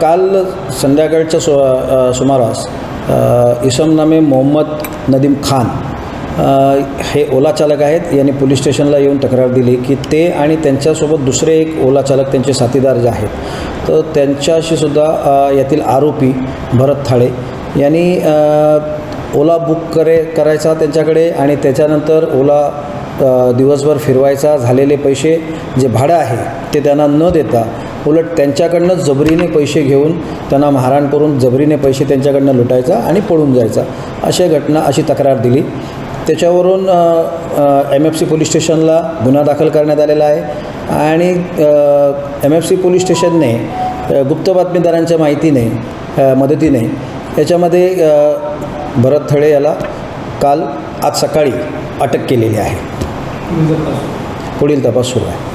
काल संध्याकाळच्या सु सुमारास इसम नामे मोहम्मद नदीम खान हे ओला चालक आहेत. यांनी पोलीस स्टेशनला येऊन तक्रार दिली की ते आणि त्यांच्यासोबत दुसरे एक ओला चालक त्यांचे साथीदार जे आहेत तर त्यांच्याशी सुद्धा यातील आरोपी भरत थाळे यांनी ओला बुक करे करायचा त्यांच्याकडे आणि त्याच्यानंतर ओला दिवसभर फिरवायचा झालेले पैसे जे भाडं आहे ते त्यांना न देता उलट त्यांच्याकडनं जबरीने पैसे घेऊन त्यांना मारहाण करून जबरीने पैसे त्यांच्याकडनं लुटायचा आणि पळून जायचा. अशा घटना अशी तक्रार दिली. त्याच्यावरून एम एफ सी पोलीस स्टेशनला गुन्हा दाखल करण्यात आलेला आहे आणि एम एफ सी पोलीस स्टेशनने गुप्त बातमीदारांच्या माहितीने मदतीने याच्यामध्ये भरत थळे याला काल आज सकाळी अटक केलेली आहे. पुढील तपास सुरू आहे.